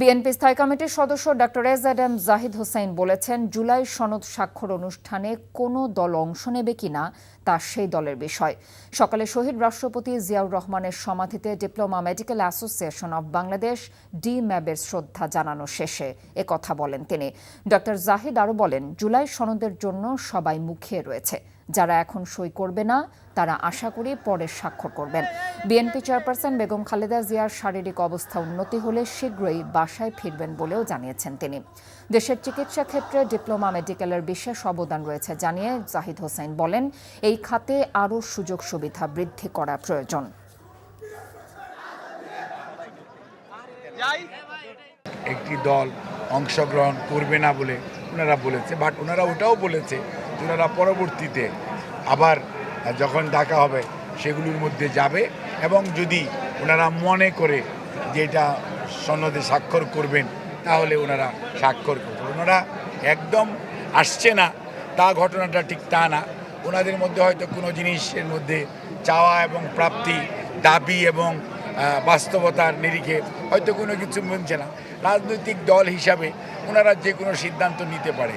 BNP স্থায়ী কমিটির সদস্য doctor A Z M Zahid Hossain বলেছেন, জুলাই সনদ স্বাক্ষর অনুষ্ঠানে কোনো দল অংশ নেবে কিনা তা সেই দলের বিষয়। সকালে শহীদ রাষ্ট্রপতি জিয়াউর রহমানের সমাধিতে diploma medical association of Bangladesh D ম্যাবের শ্রদ্ধা জানানো শেষে কথা বলেন তিনি। ডক্টর জাহিদ আরও বলেন, জুলাই সনদের জন্য সবাই মুখিয়ে রয়েছে। যারা এখন সই করবে না, তারা আশা করি পরে স্বাক্ষর করবেন। বিএনপি চেয়ারপারসন বেগম খালেদা জিয়ার শারীরিক অবস্থা উন্নতি হলে শীঘ্রই বাসায় ফিরবেন বলেও জানিয়েছেন তিনি। দেশের চিকিৎসা ক্ষেত্রে ডিপ্লোমা মেডিকেলের বিশেষ অবদান রয়েছে জানিয়ে জাহিদ হোসেন বলেন, এই খাতে আরও সুযোগ সুবিধা বৃদ্ধি করা প্রয়োজন। একটি দল অংশগ্রহণ করবে না বলে ওনারা বলেছে বাট ওনারা ওটাও বলেছে ওনারা পরবর্তীতে আবার যখন ডাকা হবে, সেগুলোর মধ্যে যাবে এবং যদি ওনারা মনে করে যে এটা সনদে স্বাক্ষর করবেন, তাহলে ওনারা স্বাক্ষর করবেন। ওনারা একদম আসছে না, তা ঘটনাটা ঠিক তা না। ওনাদের মধ্যে হয়তো কোনো জিনিসের মধ্যে চাওয়া এবং প্রাপ্তি, দাবি এবং বাস্তবতার নিরিখে হয়তো কোনো কিছু মিলছে না। রাজনৈতিক দল হিসাবে ওনারা যে কোনো সিদ্ধান্ত নিতে পারে।